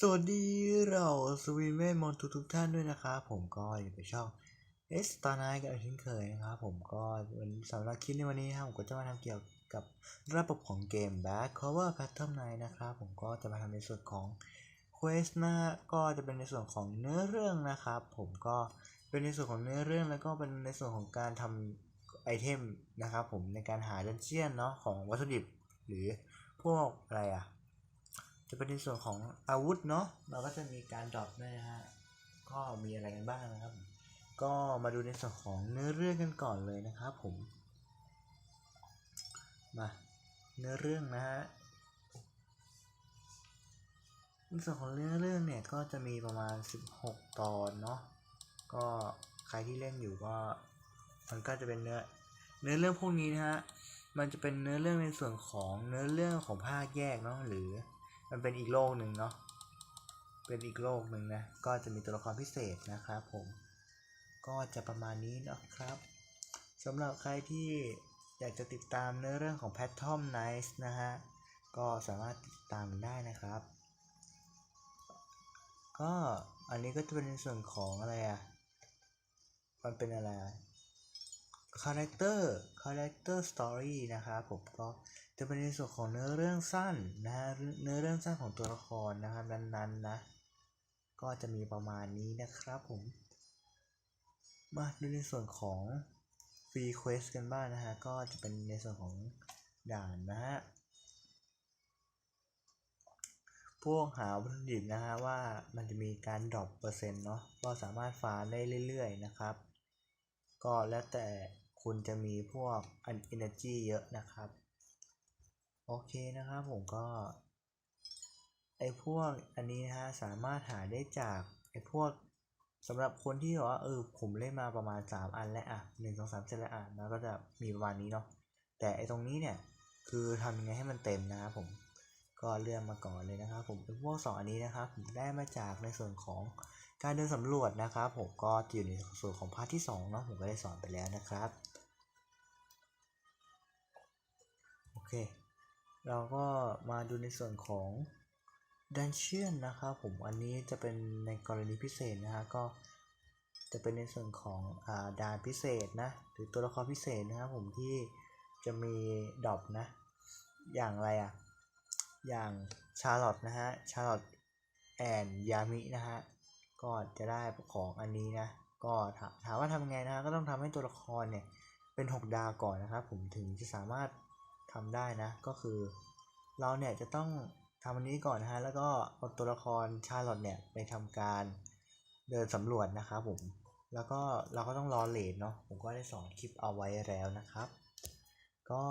สวัสดีเราสวีเมมอนทุกทุกท่านด้วยนะครับผมก็อยู่ในช่องเอสตาร์ไนกันอีกเช่นเคยนะครับผมก็วันสำหรับคลิปในวันนี้นะครับผมก็จะมาทำเกี่ยวกับระบบของเกม Back Cover Pattern n i g h นะครับผมก็จะมาทำในส่วนของ Quest นะก็จะเป็นในส่วนของเนื้อเรื่องนะครับผมก็เป็นในส่วนของเนื้อเรื่องแล้วก็เป็นในส่วนของการทำไอเทมนะครับผมในการหาดันเจียนเนาะของวัตถุดิบหรือพวกอะไรอะ จะเป็นในส่วนของอาวุธเนาะเราก็จะมีการดรอปนะฮะก็มีอะไรกันบ้างนะครับ ก็มาดูในส่วนของเนื้อเรื่องกันก่อนเลยนะครับผมมาเนื้อเรื่องนะฮะในส่วนของเนื้อเรื่องเนี่ยก็จะมีประมาณ 16 ตอนเนาะก็ใครที่เล่นอยู่ก็มันก็จะเป็นเนื้อเนื้อเรื่องพวกนี้นะฮะมันจะเป็นเนื้อเรื่องในส่วนของเนื้อเรื่องของภาคแยกเนาะหรือ มันเป็นอีกโลกหนึ่งเนาะเป็นอีกโลกหนึ่งนะ ก็จะมีตัวละครพิเศษนะครับผม ก็จะประมาณนี้นะครับสำหรับใครที่อยากจะติดตามเนื้อเรื่องของ p a t t o m Nice นะฮะ ก็สามารถติดตามได้นะครับ ก็อันนี้ก็จะเป็นในส่วนของอะไรอะ มันเป็นอะไรคาแรคเตอร์คาแรคเตอร์สตอรี่นะครับผมก็ จะเป็นในส่วนของเนื้อเรื่องสั้นนะฮะเนื้อเรื่องสั้นของตัวละครนะครับนั้นๆนะก็จะมีประมาณนี้นะครับผม มาดูในส่วนของฟรีเควสกันบ้างนะฮะก็จะเป็นในส่วนของด่านนะฮะพวกหาวัตถุดิบนะฮะว่ามันจะมีการดรอปเปอร์เซ็นต์เนาะก็สามารถฟาร์มได้เรื่อยๆนะครับ ก็แล้วแต่คุณจะมีพวกอัน energy เยอะนะครับ โอเคนะครับผมก็ไอพวกอันนี้นะฮะสามารถหาได้จากไอพวกสำหรับคนที่บอกว่าเออผมเล่นมาประมาณ 3 อันแล้วอะหนึ่งสองสามเสร็จแล้วอะแล้วก็จะมีประมาณนี้เนาะแต่ไอตรงนี้เนี่ยคือทำยังไงให้มันเต็มนะครับผมก็เลื่อนมาก่อนเลยนะครับผมไอพวกสองอันนี้นะครับผมได้มาจากในส่วนของการเดินสำรวจนะครับผมก็อยู่ในส่วนของพาร์ทที่2เนาะผมก็ได้สอนไปแล้วนะครับโอเค เราก็มาดูในส่วนของดันเชียนนะครับผมอันนี้จะเป็นในกรณีพิเศษนะฮะก็จะเป็นในส่วนของอ่าด่านพิเศษนะหรือตัวละครพิเศษนะครับผมที่จะมีดรอปนะ อย่างอะไรอะ อย่างชาร์ลอตนะฮะชาร์ลอตแอนยามินะฮะก็จะได้ของอันนี้นะก็ถามว่าทำไงนะฮะก็ต้องทำให้ตัวละครเนี่ยเป็น 6 ดาวก่อนนะครับผมถึงจะสามารถ ทำได้นะ ก็คือ เราเนี่ยจะต้องทำอันนี้ก่อนนะฮะ แล้วก็เอาตัวละครชาร์ลอตเนี่ยไปทำการเดินสำรวจนะครับผม แล้วก็เราก็ต้องรอเลทเนาะ ผมก็ได้สอนคลิปเอาไว้แล้วนะครับ ก็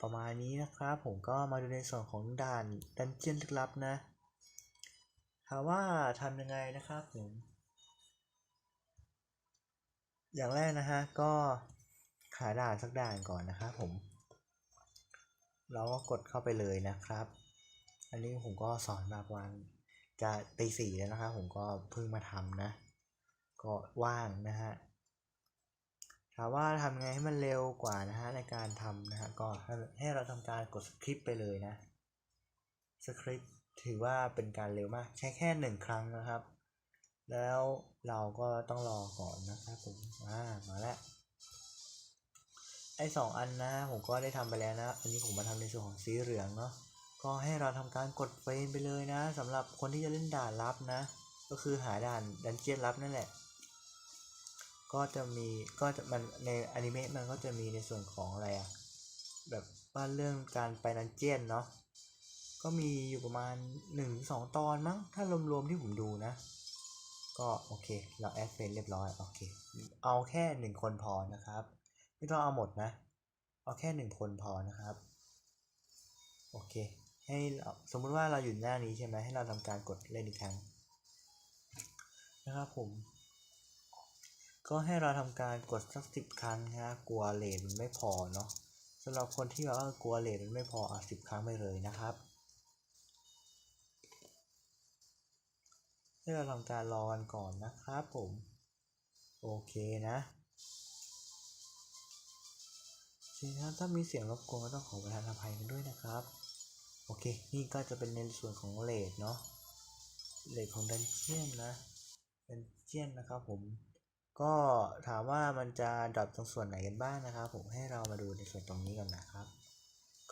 ประมาณนี้นะครับ ผมก็มาดูในส่วนของด่านดันเจียนลึกลับนะถามว่าทำยังไงนะครับผม อย่างแรกนะฮะ ก็หาด่านสักด่านก่อนนะครับผม เราก็กดเข้าไปเลยนะครับ อันนี้ผมก็สอนมาประมาณจะตีสี่แล้วนะครับ ผมก็เพิ่งมาทำนะ ก็ว่างนะฮะถามว่าทำไงให้มันเร็วกว่านะฮะในการทำนะฮะก็ให้เราทำการกดสคริปต์ไปเลยนะสคริปต์ถือว่าเป็นการเร็วมากใช้แค่หนึ่งครั้งนะครับ แล้วเราก็ต้องรอก่อนนะครับผมอ่ามาแล้ว ไอ้สองอันนะผมก็ได้ทำไปแล้วนะ อันนี้ผมมาทำในส่วนของสีเหลืองเนาะ ก็ให้เราทำการกดเฟรมไปเลยนะสำหรับคนที่จะเล่นด่านลับนะ ก็คือหาด่านดันเจียนลับนั่นแหละ ก็จะมีก็จะมันในอนิเมะมันก็จะมีในส่วนของอะไรอะแบบว่าเรื่องการไปดันเจียนเนาะ ก็มีอยู่ประมาณ1นสองตอนมั้ง ถ้ารวมๆที่ผมดูนะ ก็โอเค เราแอดเฟรนเรียบร้อย โอเค เอาแค่หนึ่งคนพอนะครับ ไม่ต้องเอาหมดนะ เอาแค่หนึ่งคนพอนะครับ โอเค ให้สมมุติว่าเราอยู่หน้านี้ใช่ไหมให้เราทำการกดเล่นอีกครั้งนะครับผม ก็ให้เราทำการกดสักสิบครั้งนะฮะกลัวเลทมันไม่พอเนาะสำหรับคนที่แบบว่ากลัวเลทมันไม่พออะสิบครั้งไปเลยนะครับให้เราทำการรอกันก่อนนะครับผม โอเคนะ ถ้ามีเสียงรบกวนก็ต้องขอประทานอภัยกันด้วยนะครับ โอเค นี่ก็จะเป็นในส่วนของเลทเนาะเล็กของดันเจียนนะดันเจียนนะครับผมก็ถามว่ามันจะดรอปตรงส่วนไหนกันบ้างนะครับ ผมให้เรามาดูในส่วนตรงนี้กันนะครับ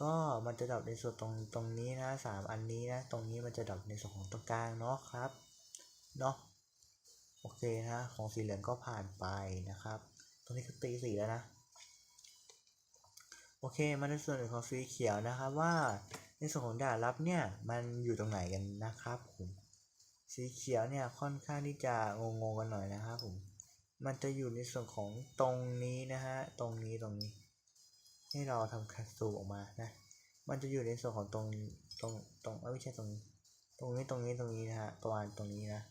ก็มันจะดรอปในส่วนตรงตรงนี้นะสามอันนี้นะตรงนี้มันจะดรอปในส่วนของตรงกลางเนาะครับเนาะโอเคนะของสีเหลืองก็ผ่านไปนะครับ ตรงนี้คือตีสีแล้วนะ โอเคมาในส่วนของสีเขียวนะครับว่าในส่วนของด่านลับเนี่ยมันอยู่ตรงไหนกันนะครับผมสีเขียวเนี่ยค่อนข้างที่จะงงๆกันหน่อยนะครับผมมันจะอยู่ในส่วนของตรงนี้นะฮะตรงนี้ตรงนี้ ให้เราทำคัสตูออกมานะมันจะอยู่ในส่วนของตรงตรงตรงไม่ใช่ตรงนี้ ตรงนี้ตรงนี้ตรงนี้นะฮะประมาณตรงนี้นะ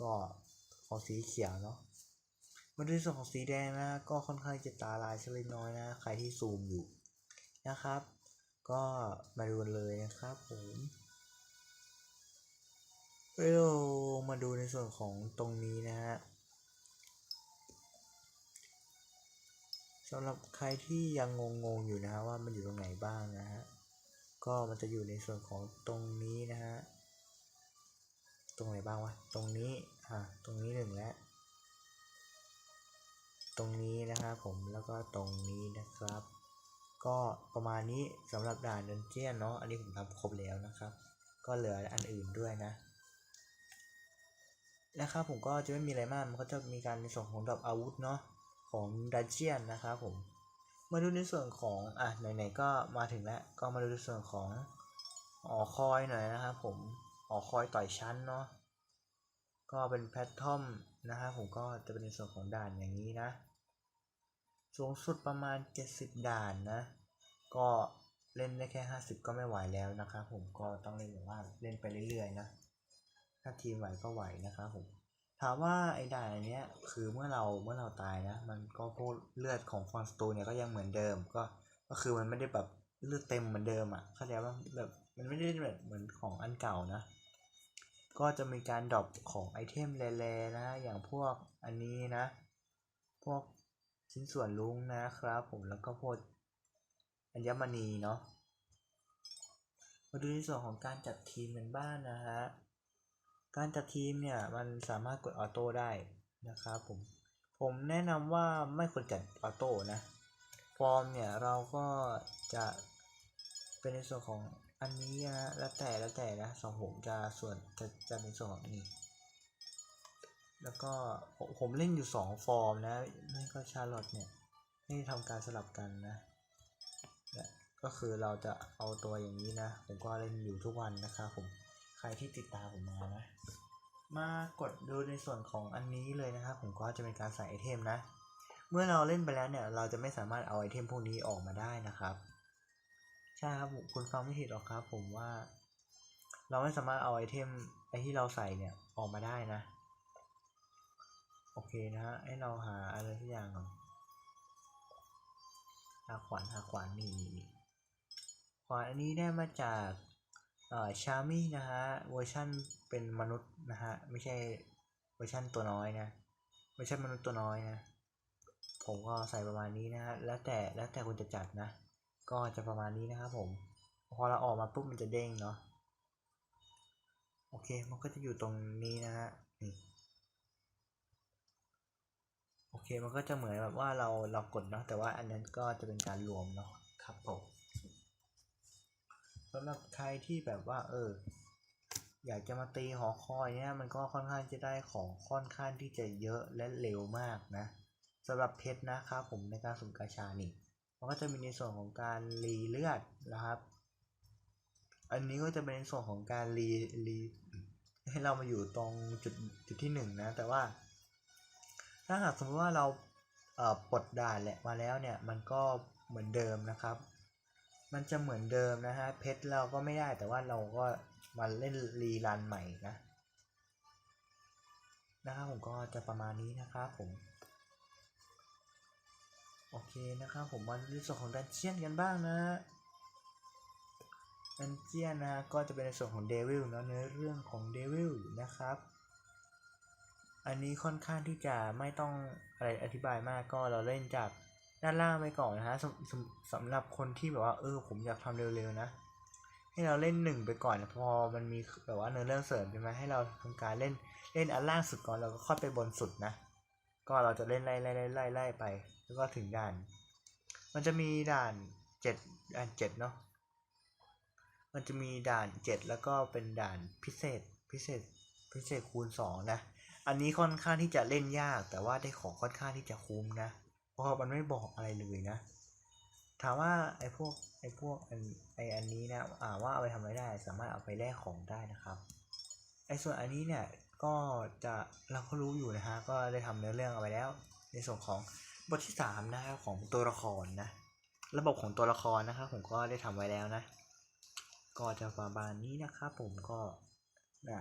ก็ของสีเขียวเนาะ มาดูส่วนของสีแดงนะก็ค่อนข้างจะตาลายสักเล็กน้อยนะ ใครที่ซูมอยู่นะครับ ก็มาดูเลยนะครับผมเรามาดูในส่วนของตรงนี้นะฮะสำหรับใครที่ยังงงๆอยู่นะฮะว่ามันอยู่ตรงไหนบ้างนะฮะก็มันจะอยู่ในส่วนของตรงนี้นะฮะตรงไหนบ้างวะตรงนี้อ่าตรงนี้หนึ่งแล้ว ตรงนี้นะครับผมแล้วก็ตรงนี้นะครับ ก็ประมาณนี้สำหรับด่านดันเจียนเนาะอันนี้ผมทำครบแล้วนะครับ ก็เหลืออันอื่นด้วยนะนะครับผมก็จะไม่มีอะไรมากมันก็จะมีการในส่วนของดรอปอาวุธเนาะของดันเจียนนะครับผมมาดูในส่วนของอะไหนๆก็มาถึงแล้วก็มาดูในส่วนของหอคอยหน่อยนะครับผมหอคอยต่อยชั้นเนาะ ก็เป็นแพททอมนะครับผมก็จะเป็นในส่วนของด่านอย่างนี้นะ สูงสุดประมาณ 70 ด่านนะ ก็เล่นได้แค่ 50 ก็ไม่ไหวแล้วนะครับผมก็ต้องเล่นแบบว่าเล่นไปเรื่อยๆนะ ถ้าทีมไหวก็ไหวนะครับผมถามว่าไอ้ด่านอันเนี้ยคือเมื่อเราเมื่อเราตายนะ มันก็พวกเลือดของฟอนสตูเนี่ยก็ยังเหมือนเดิมก็ก็คือมันไม่ได้แบบเลือดเต็มเหมือนเดิมอะเข้าใจว่าแบบมันไม่ได้แบบเหมือนของอันเก่านะ ก็จะมีการดรอปของไอเทมแร่ๆนะ อย่างพวกอันนี้นะ พวกชิ้นส่วนลุงนะครับ ผมแล้วก็พวกอัญมณีเนาะมาดูในส่วนของการจัดทีมกันบ้างนะฮะ การจัดทีมเนี่ยมันสามารถกดออโต้ได้นะครับผม ผมแนะนำว่าไม่ควรจัดออโต้นะ ฟอร์มเนี่ยเราก็จะเป็นในส่วนของ อันนี้นะแล้วแต่แล้วแต่นะสองผมจะส่วนจะจะในส่วนของนี้ แล้วก็ผมผมเล่นอยู่สองฟอร์มนะนี่ก็ชาร์ลอตเนี่ยนี่ทำการสลับกันนะเนี่ยก็คือเราจะเอาตัวอย่างนี้นะ ผมก็เล่นอยู่ทุกวันนะครับผมใครที่ติดตามผมมานะ มากดดูในส่วนของอันนี้เลยนะครับผมก็จะเป็นการใส่ไอเทมนะ เมื่อเราเล่นไปแล้วเนี่ย เราจะไม่สามารถเอาไอเทมพวกนี้ออกมาได้นะครับ ใช่ครับคุณฟังไม่ผิดหรอกครับ ผมว่า เราไม่สามารถเอาไอเทมไอที่เราใส่เนี่ยออกมาได้นะ โอเคนะฮะให้เราหาอะไรทุกอย่างก่อนหาขวานหาขวานนี่นี่นี่ขวานอันนี้ได้มาจากเอ่อชามี่นะฮะเวอร์ชั่นเป็นมนุษย์นะฮะไม่ใช่เวอร์ชั่นตัวน้อยนะไม่ใช่มนุษย์ตัวน้อยนะ ผมก็ใส่ประมาณนี้นะฮะแล้วแต่แล้วแต่คุณจะจัดนะ ก็จะประมาณนี้นะครับผม พอเราออกมาปุ๊บมันจะเด้งเนาะ โอเค มันก็จะอยู่ตรงนี้นะฮะโอเค มันก็จะเหมือนแบบว่าเราเรากดเนาะ แต่ว่าอันนั้นก็จะเป็นการรวมเนาะครับผมสำหรับใครที่แบบว่า เออ อยากจะมาตีหอคอยเนี่ยมันก็ค่อนข้างจะได้ของค่อนข้างที่จะเยอะและเร็วมากนะสำหรับเพชรนะครับผมในการสุ่มกาชานี่ มันก็จะมีในส่วนของการรีเลือดนะครับ อันนี้ก็จะเป็นในส่วนของการรีรีให้เรามาอยู่ตรงจุดจุดที่หนึ่งนะ แต่ว่า ถ้าหากสมมติว่าเราเปลดด่านแหละมาแล้วเนี่ย มันก็เหมือนเดิมนะครับ มันจะเหมือนเดิมนะฮะ เพชรเราก็ไม่ได้ แต่ว่าเราก็มาเล่นรีรันใหม่นะนะครับผมก็จะประมาณนี้นะครับผม โอเคนะครับผมมาในส่วนของดันเจียนกันบ้างนะดันเจียนนะก็จะเป็นในส่วนของเดวิลเนาะเนื้อเรื่องของเดวิลนะครับ อันนี้ค่อนข้างที่จะไม่ต้องอะไรอธิบายมากก็เราเล่นจากด้านล่างไปก่อนนะฮะสำสำสำหรับคนที่แบบว่าเออผมอยากทำเร็วๆนะ ให้เราเล่นหนึ่งไปก่อนพอมันมีแบบว่าเนื้อเรื่องเสริมใช่ไหมให้เราทำการเล่นเล่นอันล่างสุดก่อนเราก็ค่อยไปบนสุดนะ ก็เราจะเล่นไล่ไล่ไล่ไล่ไล่ไป แล้วก็ถึงด่าน มันจะมีด่านเจ็ดด่านเจ็ดเนาะมันจะมีด่านเจ็ดแล้วก็เป็นด่านพิเศษพิเศษพิเศษคูณสองนะ อันนี้ค่อนข้างที่จะเล่นยาก แต่ว่าได้ของค่อนข้างที่จะคุ้มนะ เพราะมันไม่บอกอะไรเลยนะ ถามว่าไอ้พวกไอ้พวกอันไอ้อันนี้นะอ่าว่าเอาไปทำอะไรได้ สามารถเอาไปแลกของได้นะครับไอ้ส่วนอันนี้เนี่ย ก็จะเราก็รู้อยู่นะฮะก็ได้ทำเนื้อเรื่องเอาไว้แล้ว ในส่วนของบทที่สามนะครับของตัวละครนะระบบของตัวละครนะครับผมก็ได้ทำไว้แล้วนะ ก็จะประมาณนี้นะครับผมก็นะ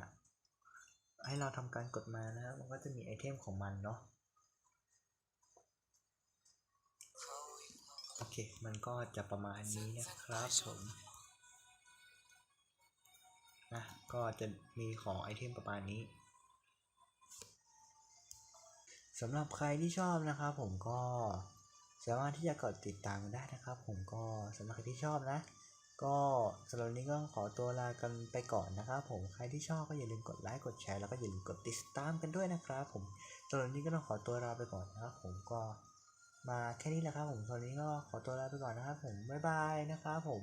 ให้เราทำการกดมานะครับมันก็จะมีไอเทมของมันเนาะโอเค มันก็จะประมาณนี้นะครับผมนะก็จะมีของไอเทมประมาณนี้ สำหรับใครที่ชอบนะครับผมก็สามารถที่จะกดติดตามกันได้นะครับ ผมก็สำหรับใครที่ชอบนะ ก็สำหรับวันนี้ก็ขอตัวลากันไปก่อนนะครับ ผมใครที่ชอบก็อย่าลืมกดไลค์กดแชร์แล้วก็อย่าลืมกดติดตามกันด้วยนะครับ ผมสำหรับวันนี้ก็ต้องขอตัวลาไปก่อนนะครับผมก็มาแค่นี้แหละครับผมสำหรับวันนี้ก็ขอตัวลาไปก่อนนะครับผมบ๊ายบายนะครับผม